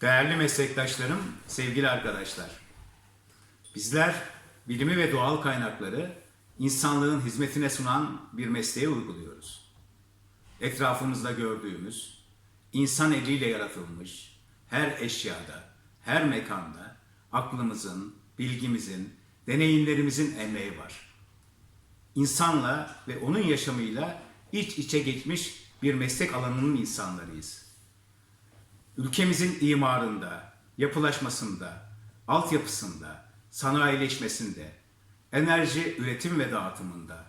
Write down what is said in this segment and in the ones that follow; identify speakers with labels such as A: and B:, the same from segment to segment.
A: Değerli meslektaşlarım, sevgili arkadaşlar. Bizler bilimi ve doğal kaynakları insanlığın hizmetine sunan bir mesleğe uyguluyoruz. Etrafımızda gördüğümüz, insan eliyle yaratılmış her eşyada, her mekanda aklımızın, bilgimizin, deneyimlerimizin emeği var. İnsanla ve onun yaşamıyla iç içe geçmiş bir meslek alanının insanlarıyız ülkemizin imarında, yapılaşmasında, altyapısında, sanayileşmesinde, enerji üretim ve dağıtımında,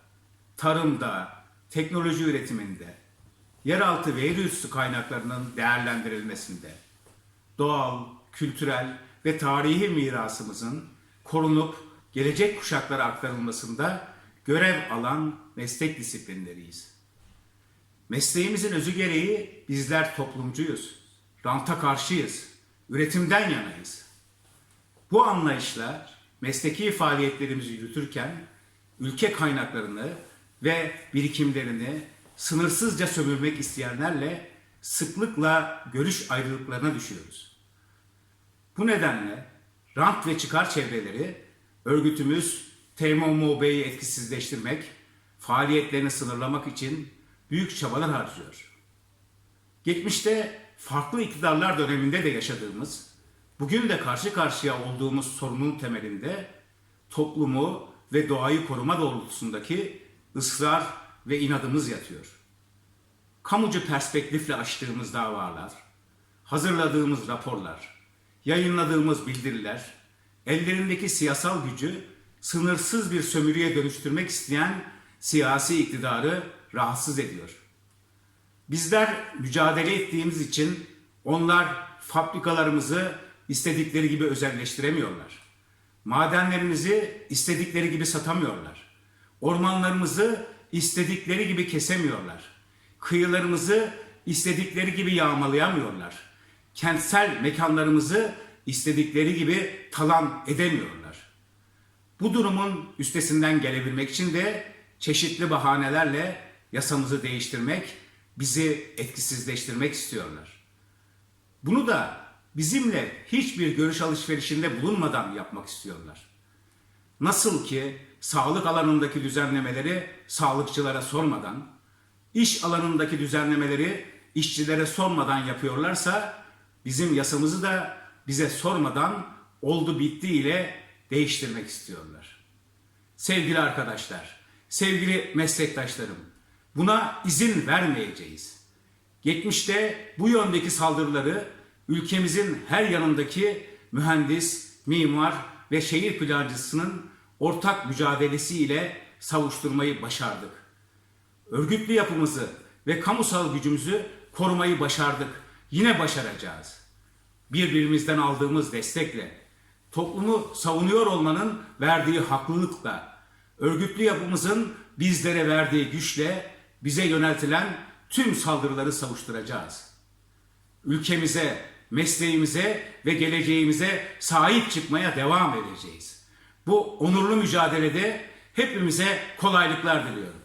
A: tarımda, teknoloji üretiminde, yeraltı ve yerüstü kaynaklarının değerlendirilmesinde, doğal, kültürel ve tarihi mirasımızın korunup gelecek kuşaklara aktarılmasında görev alan meslek disiplinleriyiz. Mesleğimizin özü gereği bizler toplumcuyuz. Ranta karşıyız. Üretimden yanayız. Bu anlayışla mesleki faaliyetlerimizi yürütürken ülke kaynaklarını ve birikimlerini sınırsızca sömürmek isteyenlerle sıklıkla görüş ayrılıklarına düşüyoruz. Bu nedenle rant ve çıkar çevreleri örgütümüz TMOMOB'yi etkisizleştirmek, faaliyetlerini sınırlamak için büyük çabalar harcıyor. Geçmişte farklı iktidarlar döneminde de yaşadığımız, bugün de karşı karşıya olduğumuz sorunun temelinde toplumu ve doğayı koruma doğrultusundaki ısrar ve inadımız yatıyor. Kamucu perspektifle açtığımız davalar, hazırladığımız raporlar, yayınladığımız bildiriler, ellerindeki siyasal gücü sınırsız bir sömürüye dönüştürmek isteyen siyasi iktidarı rahatsız ediyor. Bizler mücadele ettiğimiz için onlar fabrikalarımızı istedikleri gibi özelleştiremiyorlar. Madenlerimizi istedikleri gibi satamıyorlar. Ormanlarımızı istedikleri gibi kesemiyorlar. Kıyılarımızı istedikleri gibi yağmalayamıyorlar. Kentsel mekanlarımızı istedikleri gibi talan edemiyorlar. Bu durumun üstesinden gelebilmek için de çeşitli bahanelerle yasamızı değiştirmek, bizi etkisizleştirmek istiyorlar. Bunu da bizimle hiçbir görüş alışverişinde bulunmadan yapmak istiyorlar. Nasıl ki sağlık alanındaki düzenlemeleri sağlıkçılara sormadan, iş alanındaki düzenlemeleri işçilere sormadan yapıyorlarsa bizim yasamızı da bize sormadan oldu bitti ile değiştirmek istiyorlar. Sevgili arkadaşlar, sevgili meslektaşlarım, buna izin vermeyeceğiz. Geçmişte bu yöndeki saldırıları ülkemizin her yanındaki mühendis, mimar ve şehir plancısının ortak mücadelesiyle savuşturmayı başardık. Örgütlü yapımızı ve kamusal gücümüzü korumayı başardık. Yine başaracağız. Birbirimizden aldığımız destekle, toplumu savunuyor olmanın verdiği haklılıkla, örgütlü yapımızın bizlere verdiği güçle bize yöneltilen tüm saldırıları savuşturacağız. Ülkemize, mesleğimize ve geleceğimize sahip çıkmaya devam edeceğiz. Bu onurlu mücadelede hepimize kolaylıklar diliyorum.